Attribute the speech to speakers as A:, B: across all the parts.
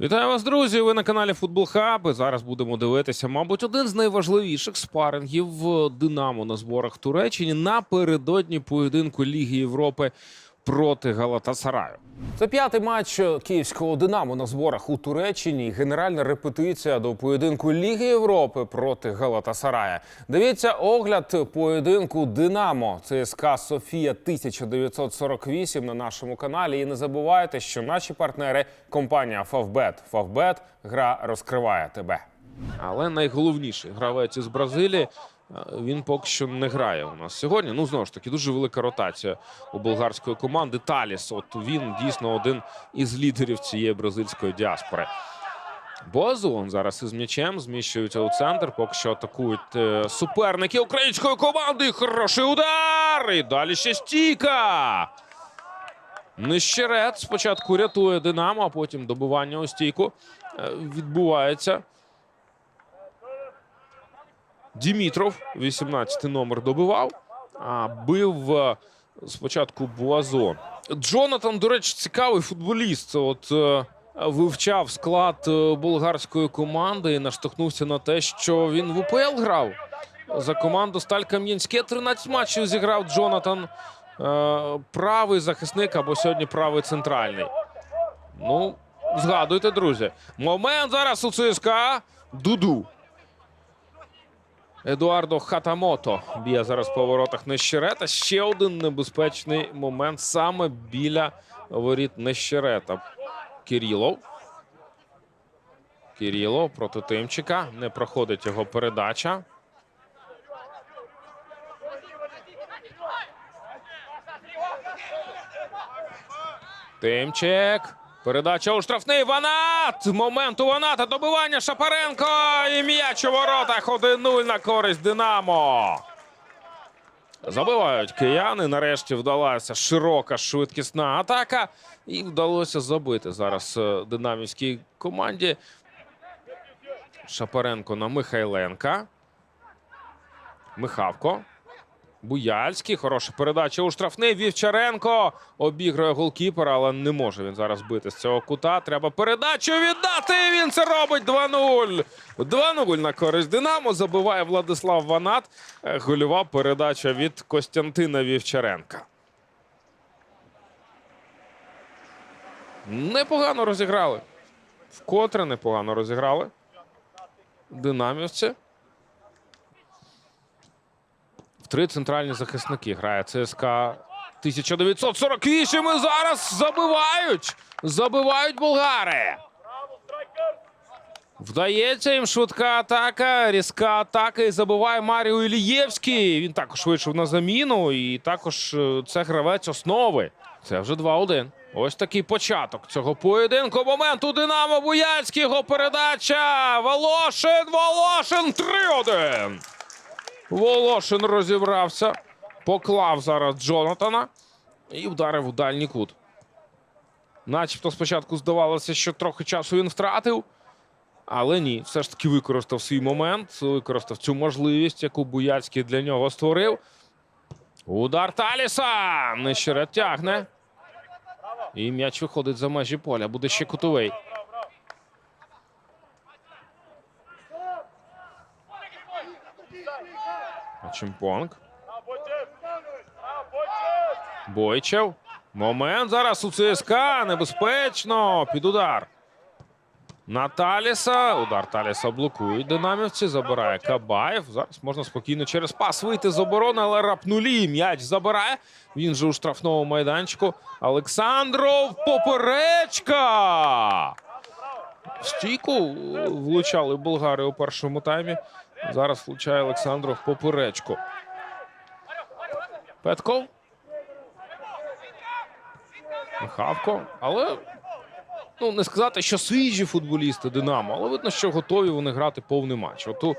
A: Вітаю вас, друзі! Ви на каналі Футбол Хаб. Зараз будемо дивитися, мабуть, один з найважливіших спарингів Динамо на зборах в Туреччині напередодні поєдинку Ліги Європи проти Галатасараю. Це п'ятий матч київського Динамо на зборах у Туреччині. Генеральна репетиція до поєдинку Ліги Європи проти Галатасарая. Дивіться огляд поєдинку Динамо ЦСКА Софія 1948 на нашому каналі. І не забувайте, що наші партнери компанія Фавбет. Фавбет гра розкриває тебе. Але найголовніший гравець із Бразилії. Е, Він поки що не грає у нас сьогодні. Ну знову ж таки, дуже велика ротація у болгарської команди. Таліс, от він дійсно один із лідерів цієї бразильської діаспори. Бозон зараз із м'ячем зміщується у центр. Поки що атакують е, суперники української команди. Хороший удар! І далі ще стійка. Нищерет спочатку рятує Динамо, а потім добивання у стійку е, відбувається. Дімітров, 18 номер добивав, а бив е, спочатку Буазон. Джонатан, до речі, цікавий футболіст. От е, вивчав склад е, болгарської команди і наштовхнувся на те, що він в УПЛ грав за команду Сталь Кам'янське. 13 матчів зіграв Джонатан. Правий захисник або сьогодні правий центральний. Ну, згадуйте, друзі. Момент зараз у ЦСКА. Дуду. Едуардо Хатамото б'є зараз по воротах Нещерета. Ще один небезпечний момент саме біля воріт Нещерета. Кирилов. Кирилов проти Тимчика. Не проходить його передача. Тимчик. Передача у штрафний Ванат. Момент у Ваната. Добивання Шапаренко. І м'яч у воротах. 1-0 на користь Динамо. Забивають кияни. Нарешті вдалася широка швидкісна атака. І вдалося забити зараз е, динамівській команді. Шапаренко на Михайленка. Михавко. Буяльський. Хороша передача у штрафний. Вівчаренко обігрує голкіпера, але не може він зараз бити з цього кута. Треба передачу віддати. Він це робить 2-0. 2-0 на користь Динамо. Забиває Владислав Ванат. Е, Гольова передача від Костянтина Вівчаренка. Непогано розіграли. Вкотре непогано розіграли. Динамівці. В три центральні захисники грає ЦСКА 1948. І зараз забивають. Забивають болгари. Вдається їм швидка атака, різка атака і забиває Маріо Ілієвський. Він також вийшов на заміну, і також е, це гравець основи. Це вже 2-1. Ось такий початок цього поєдинку. Момент у Динамо. Його передача. Волошин, Волошин 3-1. Волошин розібрався, поклав зараз Джонатана і вдарив у дальній кут. Начебто спочатку здавалося, що трохи часу він втратив, але ні, все ж таки використав свій момент, використав цю можливість, яку Буяцький для нього створив. Удар Таліса! Нещере тягне. І м'яч виходить за межі поля. Буде ще кутовий. Чемпонг. Бойчев. Момент зараз у ЦСКА. Небезпечно. Під удар. На Таліса. Удар Таліса блокують динамівці. Забирає Кабаєв. Зараз можна спокійно через пас вийти з оборони, але рапнулі. М'яч забирає. Він же у штрафному майданчику. Олександров. Поперечка. Стійку влучали болгари у першому таймі. Зараз влучає Олександров поперечку. Петков. Михавко. Але ну, не сказати, що свіжі футболісти Динамо, але видно, що готові вони грати повний матч. От у е,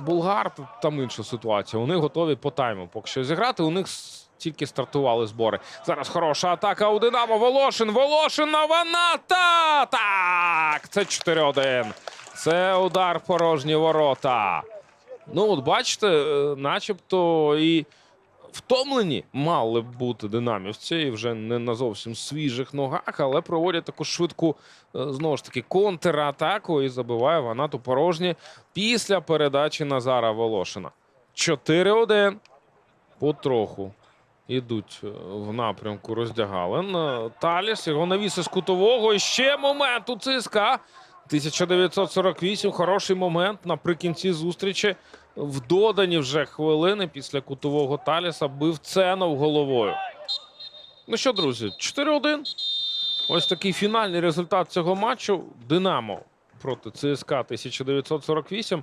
A: болгар там інша ситуація. Вони готові по тайму. Поки що зіграти. У них тільки стартували збори. Зараз хороша атака у Динамо. Волошин. Волошин на Ваната. Так, це 4-1. Це удар порожні ворота. Ну, от бачите, е, начебто і втомлені мали б бути динамівці і вже не на зовсім свіжих ногах, але проводять таку швидку е, знову ж таки контратаку і забиває вона ту порожні після передачі Назара Волошина. 4-1. Потроху ідуть е, в напрямку роздягалин. Таліс його навіс із кутового. І ще момент у ЦСКА. 1948. Хороший момент наприкінці зустрічі. В додані вже хвилини після кутового Таліса бив Ценов головою. Ну що, друзі, 4-1. Ось такий фінальний результат цього матчу. Динамо проти ЦСКА 1948.